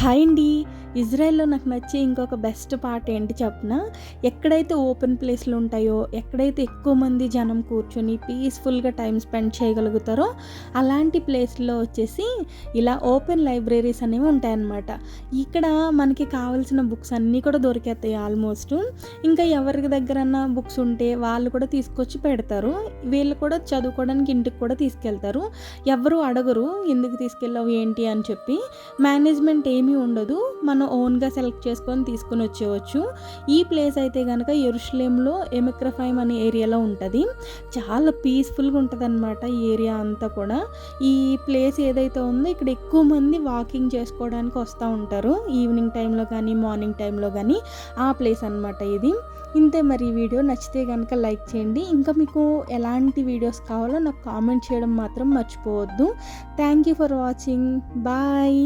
Hi అండి ఇజ్రాయెల్లో నాకు నచ్చే ఇంకొక బెస్ట్ పార్ట్ ఏంటి చెప్పిన? ఎక్కడైతే ఓపెన్ ప్లేస్లు ఉంటాయో ఎక్కడైతే ఎక్కువ మంది జనం కూర్చొని పీస్ఫుల్గా టైం స్పెండ్ చేయగలుగుతారో అలాంటి ప్లేస్లో వచ్చేసి ఇలా ఓపెన్ లైబ్రరీస్ అనేవి ఉంటాయన్నమాట. ఇక్కడ మనకి కావాల్సిన బుక్స్ అన్నీ కూడా దొరికేస్తాయి ఆల్మోస్ట్ ఇంకా ఎవరి దగ్గరన్నా బుక్స్ ఉంటే వాళ్ళు కూడా తీసుకొచ్చి పెడతారు. వీళ్ళు కూడా చదువుకోవడానికి ఇంటికి కూడా తీసుకెళ్తారు. ఎవరు అడగరు ఎందుకు తీసుకెళ్ళావు ఏంటి? అని చెప్పి. మేనేజ్మెంట్ ఏమీ ఉండదు. మనం ఓన్గా సెలెక్ట్ చేసుకొని తీసుకొని వచ్చేవచ్చు ఈ ప్లేస్ అయితే కనుక ఎరుషులేంలో ఎమిక్రఫైమ్ అనే ఏరియాలో ఉంటుంది. చాలా పీస్ఫుల్గా ఉంటుంది అనమాట ఈ ఏరియా అంతా కూడా. ఈ ప్లేస్ ఏదైతే ఉందో ఇక్కడ ఎక్కువ మంది వాకింగ్ చేసుకోవడానికి వస్తూ ఉంటారు. ఈవినింగ్ టైంలో కానీ మార్నింగ్ టైంలో కానీ ఆ ప్లేస్ అనమాట ఇది. ఇంతే మరి ఈ వీడియో. నచ్చితే కనుక లైక్ చేయండి. ఇంకా మీకు ఎలాంటి వీడియోస్ కావాలో నాకు కామెంట్ చేయడం మాత్రం మర్చిపోవద్దు. Thank you for watching bye